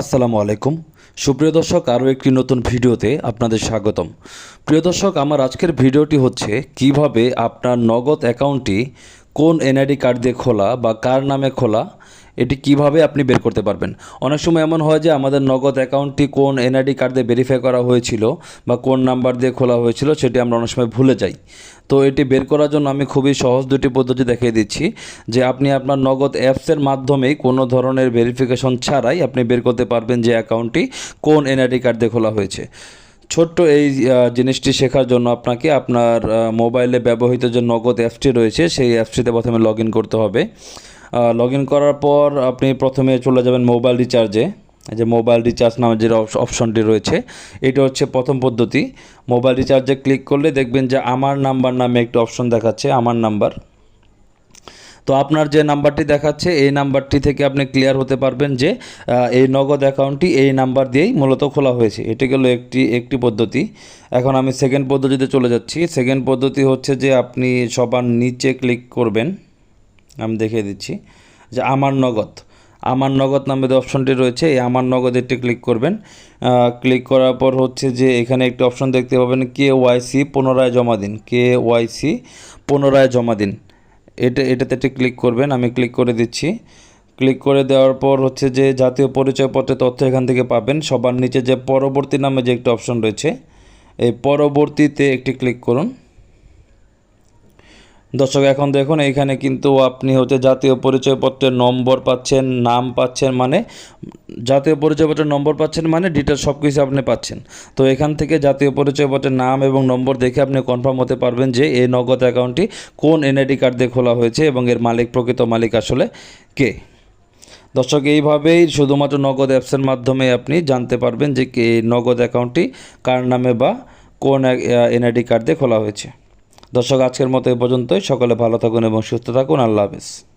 আসসালামু আলাইকুম। সুপ্রিয় দর্শক, আরও একটি নতুন ভিডিওতে আপনাদের স্বাগতম। প্রিয় দর্শক, আমার আজকের ভিডিওটি হচ্ছে কীভাবে আপনার নগদ অ্যাকাউন্টটি কোন এনআইডি কার্ড দিয়ে খোলা বা কার নামে খোলা, এটি কীভাবে আপনি বের করতে পারবেন? অনেক সময় এমন হয় যে আমাদের নগদ অ্যাকাউন্টটি কোন এনআইডি কার্ড দিয়ে ভেরিফাই করা হয়েছিল বা কোন নাম্বার দিয়ে খোলা হয়েছিল সেটি আমরা অনেক সময় ভুলে যাই। তো এটি বের করার জন্য আমি খুবই সহজ দুটি পদ্ধতি দেখিয়ে দিচ্ছি, যে আপনি আপনার নগদ অ্যাপসের মাধ্যমেই কোনো ধরনের ভেরিফিকেশন ছাড়াই আপনি বের করতে পারবেন যে অ্যাকাউন্টটি কোন এনআইডি কার্ড দিয়ে খোলা হয়েছে। ছোট্ট এই জিনিসটি শেখার জন্য আপনাকে আপনার মোবাইলে ব্যবহৃত যে নগদ অ্যাপসটি রয়েছে, সেই অ্যাপসটিতে প্রথমে লগ করতে হবে। লগ করার পর আপনি প্রথমে চলে যাবেন মোবাইল রিচার্জে। যে মোবাইল রিচার্জ নামে যে অপশ- অপশনটি রয়েছে, এটা হচ্ছে প্রথম পদ্ধতি। মোবাইল রিচার্জে ক্লিক করলে দেখবেন যে আমার নাম্বার নামে একটি অপশন দেখাচ্ছে, আমার নাম্বার। তো আপনার যে নাম্বারটি দেখাচ্ছে, এই নাম্বারটি থেকে আপনি ক্লিয়ার হতে পারবেন যে এই নগদ অ্যাকাউন্টটি এই নাম্বার দিয়েই মূলত খোলা হয়েছে। এটি গেল একটি একটি পদ্ধতি। এখন আমি সেকেন্ড পদ্ধতিতে চলে যাচ্ছি। সেকেন্ড পদ্ধতি হচ্ছে যে, আপনি সবার নিচে ক্লিক করবেন। আমি দেখিয়ে দিচ্ছি যে, আমার নগদ। আমার নগদ নামে যে অপশনটি রয়েছে, এই আমার নগদ একটি ক্লিক করবেন। ক্লিক করার পর হচ্ছে যে, এখানে একটি অপশন দেখতে পাবেন, কে ওয়াইসি পুনরায় জমা দিন। কে ওয়াইসি পুনরায় জমা দিন। এটা, এটাতে একটি ক্লিক করবেন, আমি ক্লিক করে দিচ্ছি। ক্লিক করে দেওয়ার পর হচ্ছে যে জাতীয় পরিচয়পত্রের তথ্য এখান থেকে পাবেন। সবার নিচে যে পরবর্তী নামে যে একটি অপশন রয়েছে, এই পরবর্তীতে একটি ক্লিক করুন। দর্শক, এখন দেখুন, এইখানে কিন্তু আপনি হচ্ছে জাতীয় পরিচয়পত্রের নম্বর পাচ্ছেন, নাম পাচ্ছেন মানে জাতীয় পরিচয়পত্রের নম্বর পাচ্ছেন মানে ডিটেলস সব কিছু আপনি পাচ্ছেন। তো এখান থেকে জাতীয় পরিচয়পত্রের নাম এবং নম্বর দেখে আপনি কনফার্ম হতে পারবেন যে এই নগদ অ্যাকাউন্টটি কোন এনআইডি কার্ড দিয়ে খোলা হয়েছে এবং এর মালিক, প্রকৃত মালিক আসলে কে? দর্শক, এইভাবেই শুধুমাত্র নগদ অ্যাপসের মাধ্যমে আপনি জানতে পারবেন যে কে নগদ অ্যাকাউন্টটি কার নামে বা কোন এনআইডি কার্ড দিয়ে খোলা হয়েছে। দর্শক আজকের মতো এ পর্যন্তই। সকলে ভালো থাকুন এবং সুস্থ থাকুন। আল্লাহ হাফেজ।